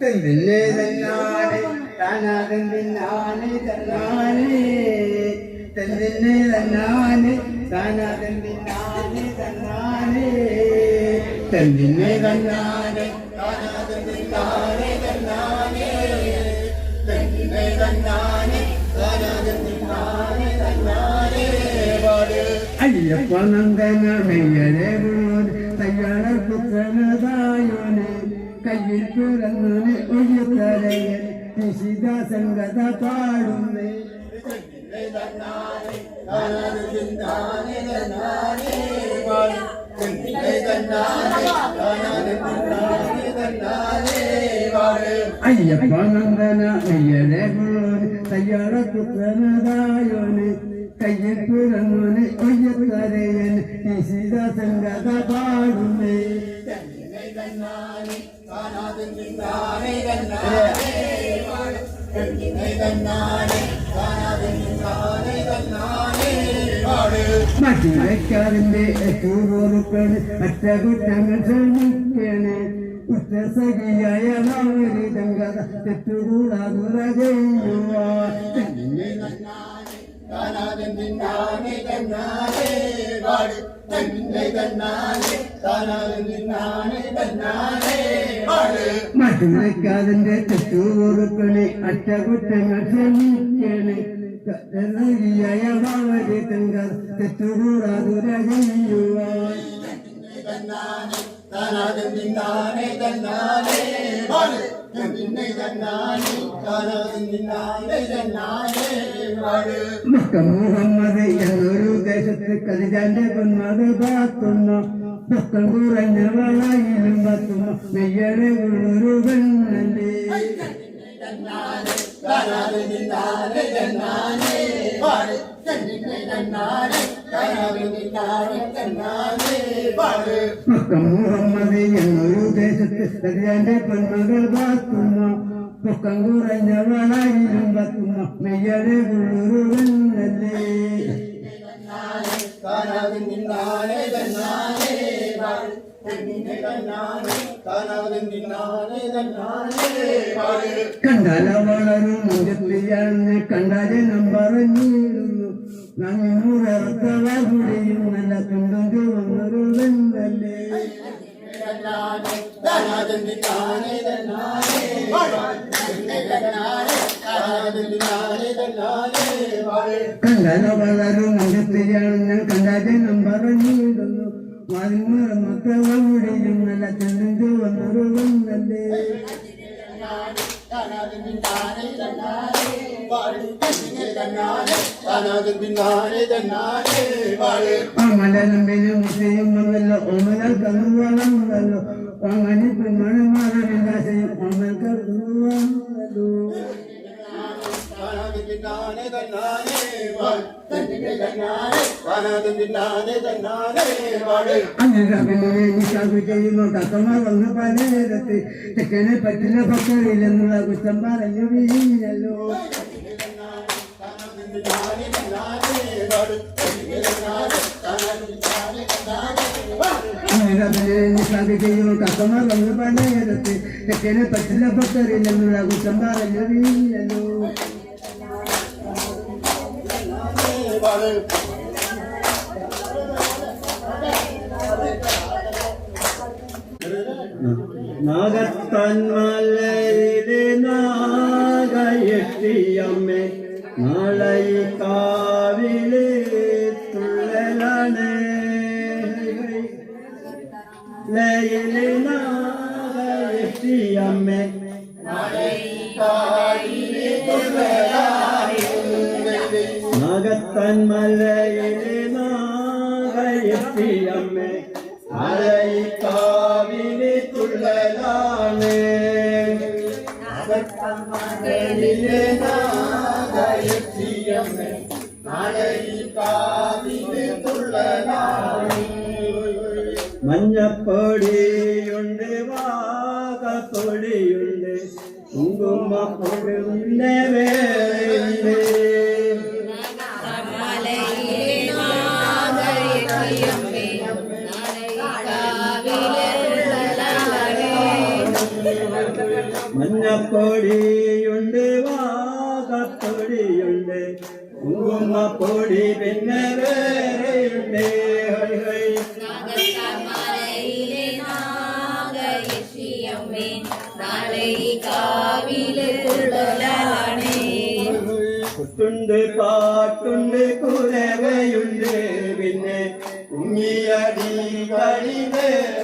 தென்னே தன்னானே தானாதன் பின்னானே தன்னானே தென்னே தன்னானே தனதன்னி நானே தன்னானே தன்னின்னை தன்னானே தனதன்னி நானே தன்னானே தன்னின்னை தன்னானே தனதன்னி நானே தன்னானே ஐயப்ப நந்தன ஐயனே குருவன் தையன புத்தனதாயோனே கையில் உயிர் தரையன் பாடுமே. ஐயப்பனந்தன ஐயனே குரு தையாட குத்தனதாயோனு கையில் பிறந்தோனு ஐயத்தரையன் இசித சங்கத பாடுமே. கண்ணானே காணாது கண்ணானே. கண்ணானே கண்ணானே പൂർവറുക്കൾ ഏറ്റവും അറ്റകുറ്റങ്ങൾ ശ്രമിക്കണേ ഉച്ചസഖിയായ മറ്റുവയ്ക്കാതിന്റെ തെറ്റുകൂറുക്കളെ അറ്റകുറ്റങ്ങൾ ക്ഷമിക്കണേ കരുണയായ ഭാവരിതങ്കത തെറ്റുകൂടാതുറ ചെയ്യുവാ മക്ക മുഹമ്മദ് എന്നൊരു ദേശത്ത് കലിജാന്റെ പൊന്മത് പാത്തുന്ന. പൊക്കം കുറഞ്ഞവളായിലും പത്തുന്നു നെയ്യടെ ഉള്ളൊരു പെണ്ണല്ലേ. എന്നൊരു ദേശത്ത് കലിജാന്റെ പൊന്മകൾ പാത്തുന്ന പൊക്കം കുറഞ്ഞവളായിലും പത്തുന്ന നെയ്യടെ ഉള്ളൊരു പെണ്ണല്ലേ കണ്ടാല വളരും മുഖത്തിയാണെന്ന് കണ്ടാജനം പറഞ്ഞിരുന്നു. നങ്ങൂറത്തവ കുടിയും നല്ല കണ്ടും ചുവന്നൊരു വെന്തല്ലേ കണ്ടാല വളരും മുഖത്തിയാണെന്ന് നാം പറഞ്ഞിരുന്നു. பதிமூறு மக்களுடைய நல்ல தனது வந்தொருவன் நல்லே மலரும் பெரும் இசையும் மனமாக செய்யும் அமல்கள் അങ്ങനെ നിശാബ് ചെയ്യുന്നു കക്കമാർ വന്ന് പലയിടത്ത് ചെക്കനെ പറ്റില്ല പക്കളില്ലെന്നുള്ള കുറ്റം പറഞ്ഞു വീഞ്ഞല്ലോ നിശാബ് ചെയ്യുന്നു കക്കമാർ വന്ന് പലയിടത്ത് ചെക്കനെ പറ്റില്ല പക്കളില്ലെന്നുള്ള കുറ്റം പറഞ്ഞു பாரு. நாகத்தன் மலரிது நாக எட்டியம்மே நாளை காவிலே துள்ளலானே. லயிலே நாக எட்டியம்மே വാകപ്പൊടിയുണ്ട് കുങ്കുമപ്പൊടി പിന്നെ വേറെയുണ്ട് ഹൈ ഹൈ കുത്തുണ്ട് പാട്ടുണ്ട് കുരവയുണ്ട്. പിന്നെ കുങ്ങിയടി കളി വേറെയുണ്ട്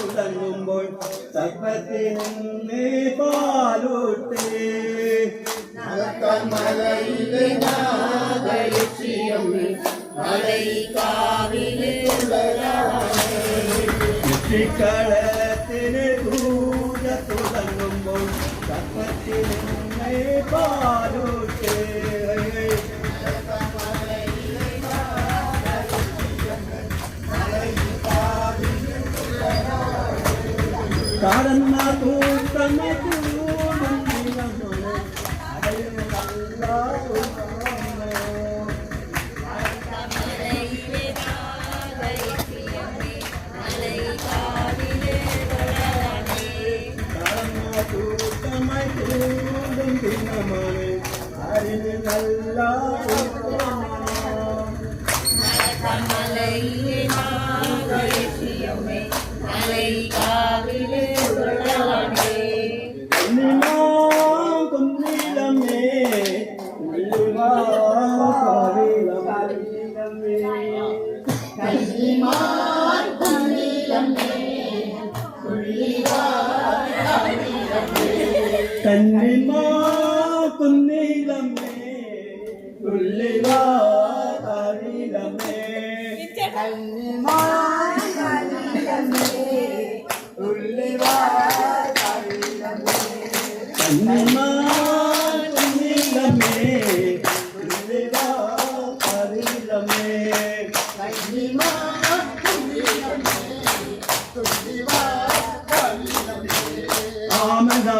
തുടങ്ങുമ്പോൾ സർപ്പത്തിന് പാലൂട്ട്. കുട്ടിക്കളത്തിന് പൂജ തുടങ്ങുമ്പോൾ സർപ്പത്തിന് പാലൂട്ട്. ತನ್ನದು ತನ್ನದು ಮಂದಿರನು தன்னது தமது முந்தினமனே அறிவு நல்லா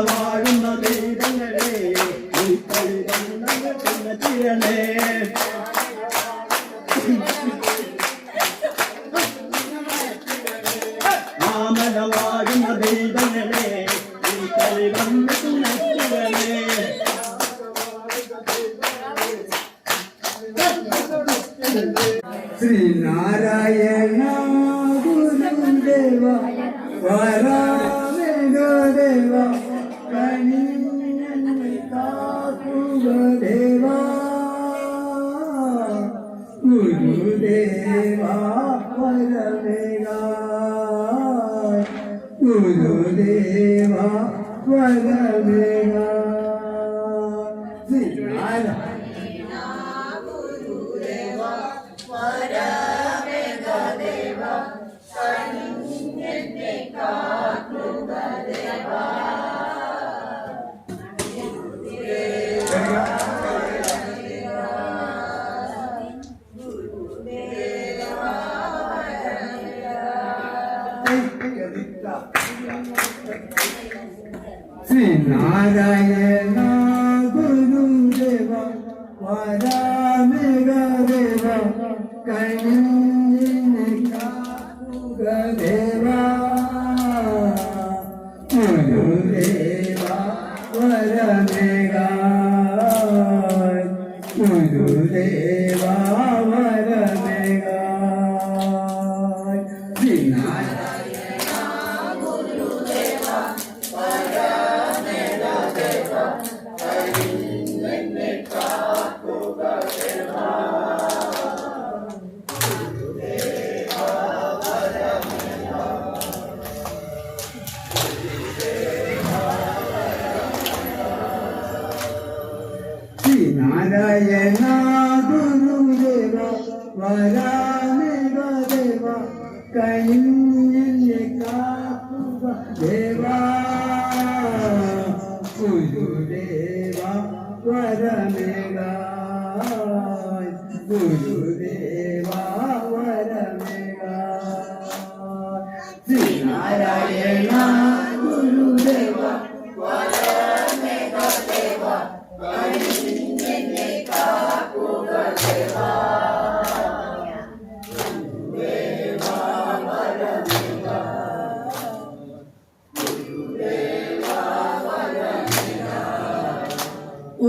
വാഴുന്ന ദൈവങ്ങളെ തിരണേ ആമത വാഴുന്ന ദൈവങ്ങളെ ഉൾക്കളി വന്ന് Now I 我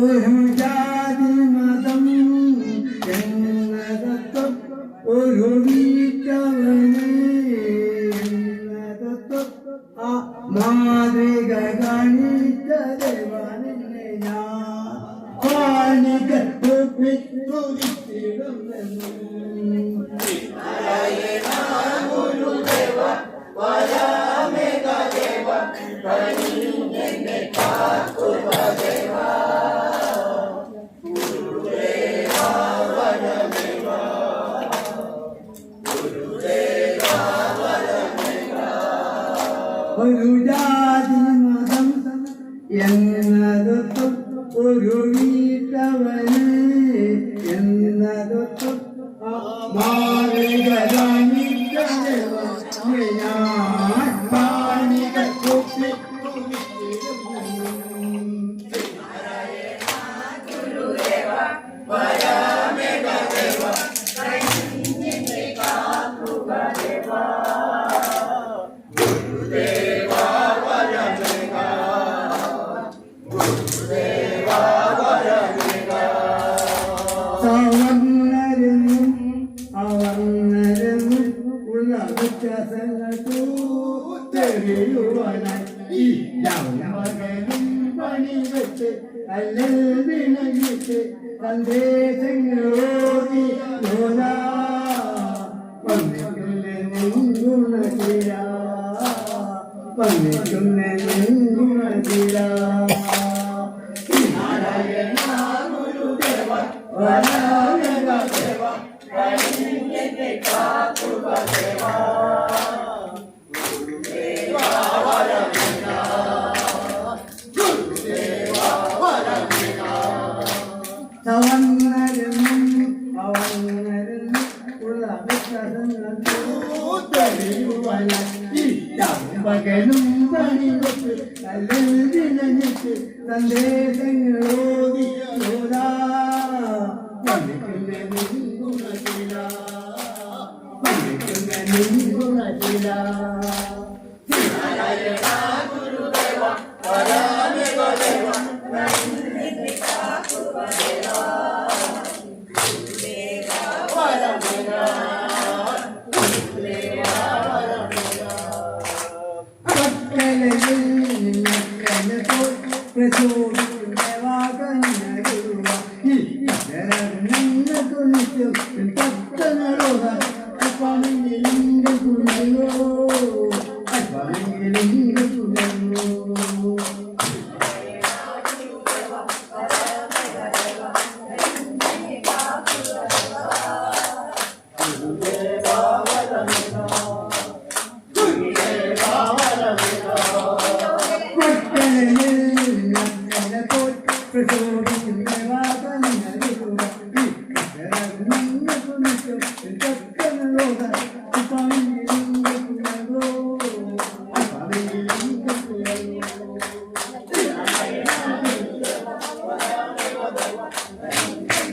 மாறிகதா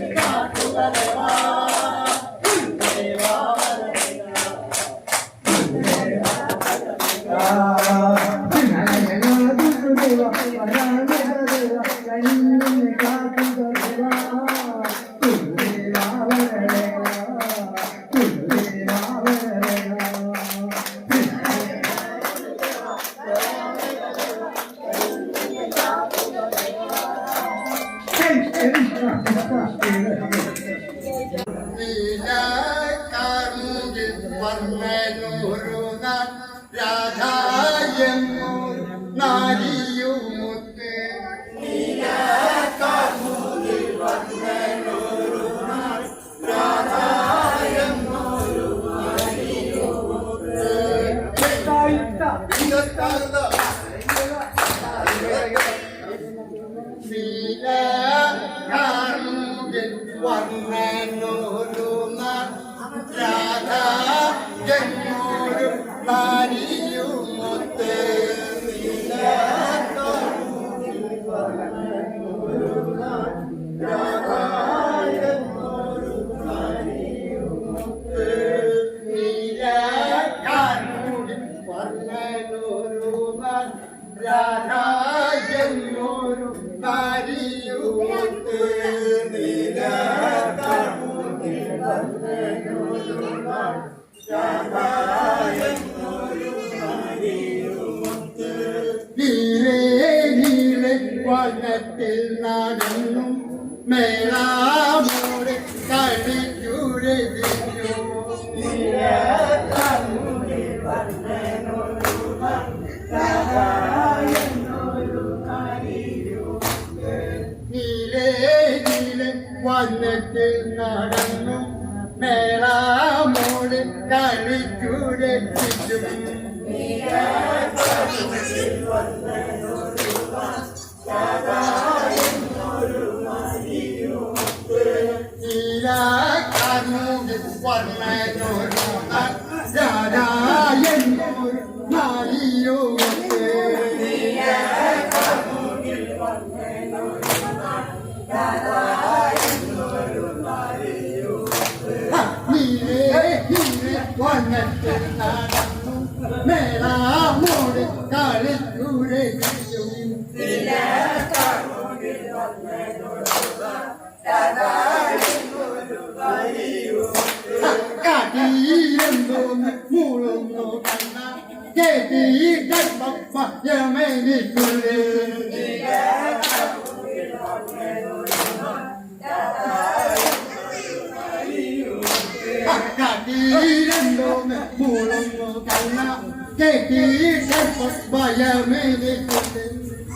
குலதெய்வா குலதெய்வா around. Obrigada. കാട്ടിയിലെന്തോന്ന് മൂളുന്നു Kanna കേട്ടിട്ടമ്മയമേനിക്കുള്ളേ കാട്ടിയിലെന്തോന്ന് മൂളുന്നു Kanna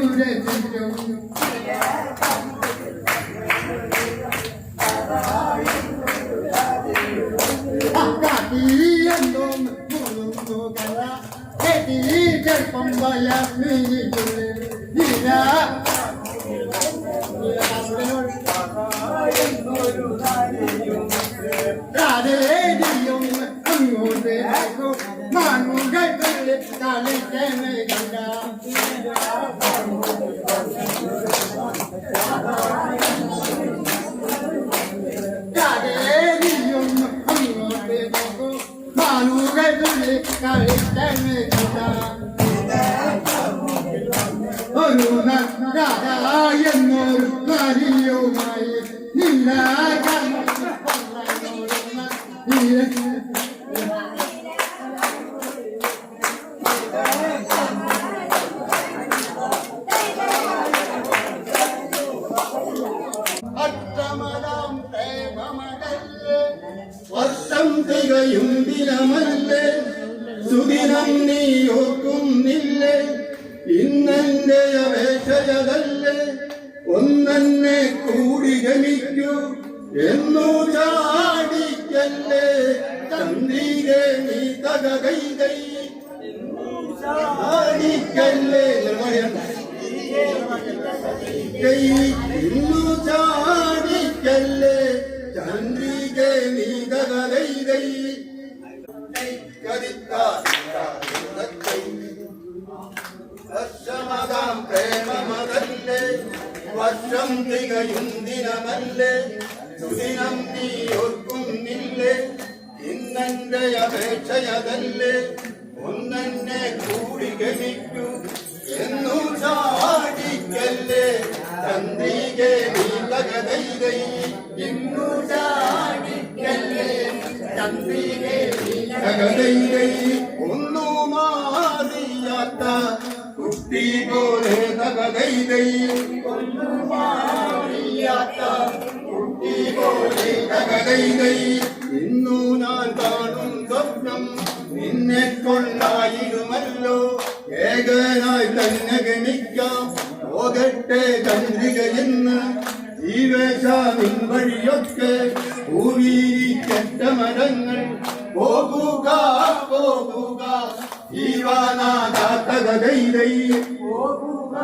Hüde, Hüde, Hüde. Manu gai gai, dale, dale, dale. കൂടി എന്നു ചാടിക്കല്ലേ തന്നീരേ നീ തക കൈ. കൈ ചാടിക്കല്ലേ കൈ. ഇന്നു ചാടിക്കല്ലേ ചന്ദ്രികേ നീ തക കൈ. കൈ. വർഷമതാം പ്രേമമതല്ലേ വർഷം തികയും ദിനമല്ലേ? സുദിനം നീ ഓർക്കുന്നില്ലേ? ഇന്നെന്റെ അപേക്ഷയതല്ലേ? ഒന്നെന്നെ കൂടി ഗമിക്കൂ. എന്നു ചാടിക്കല്ലേ തന്ത്രികെ നീലകതൈതൈ ഇന്നു ചാടിക്കല്ലേ തന്ത്രികെ നീലകതൈതൈ ഒന്നു മാറിയാത്ത കുട്ടി പോലെ തകതൈതൈ ഇന്നു ഞാൻ കാണും സ്വപ്നം. നിന്നെ കൊണ്ടായിരുമല്ലോ ഏകനായി തന്നെ ഗണിക്കാം പോകട്ടെ ചന്ദ്രിക എന്ന്. ജീവേശാമിൻ വഴിയൊക്കെ ഭൂമിയിലിക്കറ്റ മരങ്ങൾ. പോകുക പോകുക. ಜೀವನಗೈರೈ ಹೋಗುಗ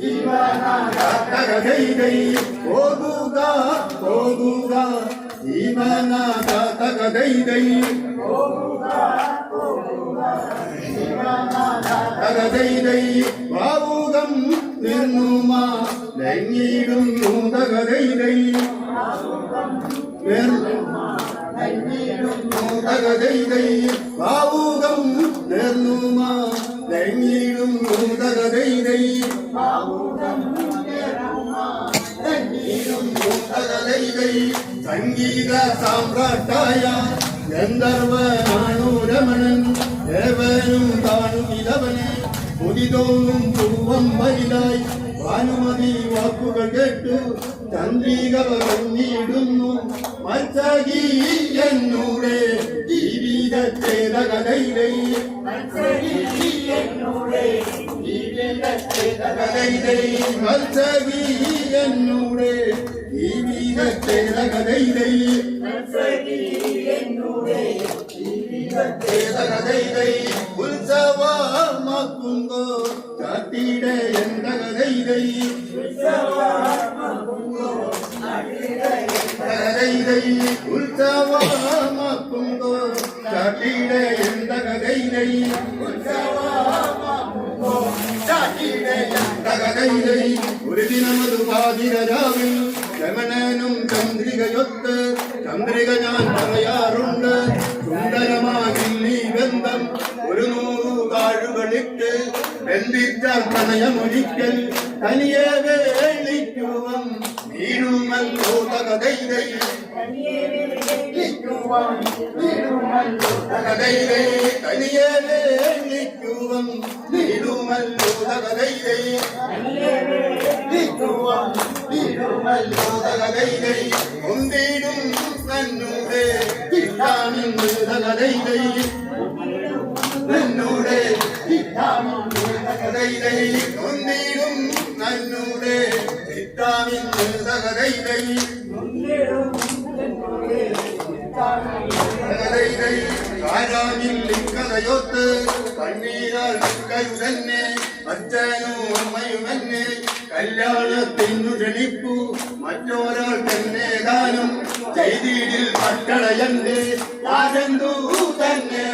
ಜೀವನಗೈರೈ ಹೋಗುಗ ಹೋಗುಗ ಜೀವನಗೈರೈ ಹೋಗುಗ தகதைதை பாவுகம் நிர்ணுமா நெங்கிடும் தகதைதை நிர்ணுமா ഭാവുകം നിർന്നുമാ ലങ്ങിടുന്നു തകതൈതൈ തകതൈതൈ സംഗീത സാമ്രാട്ടായ ഗന്ധർവനാണു രമണൻ ദേവനും താണും ഇലവനെ പുതിതോന്നും പൂവം വരിലായി ഭാനുമതി വാക്കുകൾ കേട്ടു ചന്ദ്രിക പറഞ്ഞിടുന്നു മത്സകി എന്നൂടെ ജീവിതത്തെ തകതൈതൈ മത്സകി എന്നൂടെ ജീവിതത്തെ തകതൈതൈ തകതൈതൈ ഉത്സവമാക്കുങ്കോ കാട്ടിട എന്തകതൈതൈ ಉತ್ಸವಕ್ಕುಂದು ಚಾಟಿಡೆ ಎಂದ ಗಗೈನೈ தகதை உறுதி நமது பாதிரஜாவில் ரமணனும் சந்திரிகையொத்து சந்திரிகஞான் தமையாருண்டு. சுந்தரமாகில்லி வெந்தம் ஒரு நூறு தாழ்வுகளுக்கு வெந்தித்தார் தனய முடிக்கல் തനിയെ വേളിക്കുവം വീഴുമല്ലോ തകതൈതൈ തകതൈതൈ തനിയെ വേളിക്കുവം വീഴുമല്ലോ തകതൈതൈ തകതൈതൈ ഒന്നിടും നന്നൂടെ കിട്ടാമെന്ന് തകതൈതൈ നന്നൂടെ തകതൈതൈ ഒന്നിടും നന്നൂടെ കണ്ണീരാൽ കരുതന്നെ അച്ഛനും അമ്മയുമെന്നെ കല്യാണത്തിനു ക്ഷണിപ്പു മറ്റൊരാൾ തന്നെ ദാനം ചെയ്തിടിൽ പട്ടളയന്റെ ആരെന്തു തന്നെ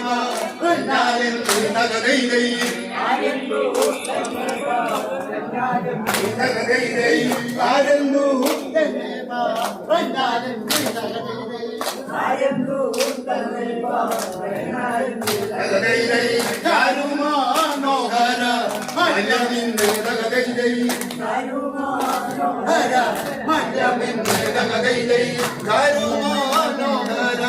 തകതൈതൈ തകതൈതൈ ആരെന്തു തന്നെ വാ? എന്നാലെന്ത് തകതൈതൈ തകതൈതൈ ചാരുമാനോഹര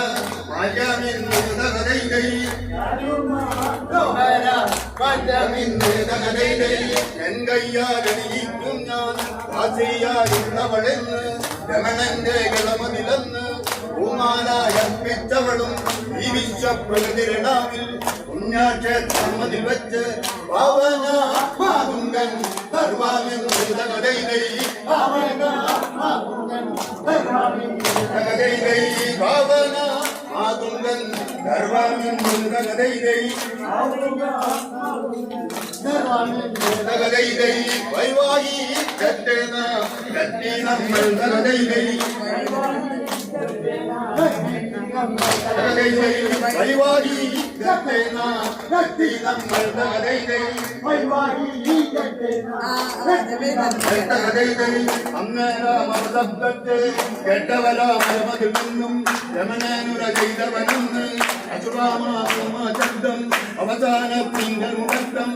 മഞ്ഞമിന്ന് തകതൈതൈ ഹര മഞ്ഞമിന്ന് തകതൈതൈ ചാരുമാനോഹര ഹര മഞ്ഞമിന്ന് തകതൈതൈ എൻ കയ്യാലണിയിക്കും ഞാൻ വാസിയാരുള്ളവളെന്ന് രമണന്റെ കളമതിലെന്ന് ഭൂമാലായർപ്പിച്ചവളും ഈ വിശ്വപ്രകൃതിരണാവിൽ പുണ്യക്ഷേത്രമതിൽ വെച്ച് പാവന മാതുങ്കൻ സർവാമെന്ന് തകതൈതൈ പാവന മാതുങ്കൻ സർവാമെന്ന് തകതൈതൈ കത്തി നമ്മൾ തകതൈതൈ வைவாகி கட்டேனா கட்டி நம்மள் தகதை வைவாகி கெட்டவலா மரமதில் நின்னும் ரமணனுர செய்தவனும் அசுராமா சுமா சப்தம் அவதான பிங்கள் முகத்தம்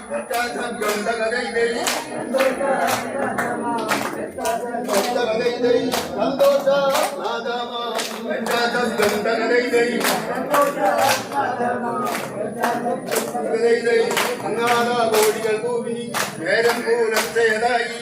സന്തോഷ ഭൂമി നേരം തകതൈ ഇങ്ങനെ സന്തോഷ ഞാനിനി ശബ്ദം തകതൈ അങ്ങാത കോടികൾ കൂവി നേരം പൂലത്തേതായി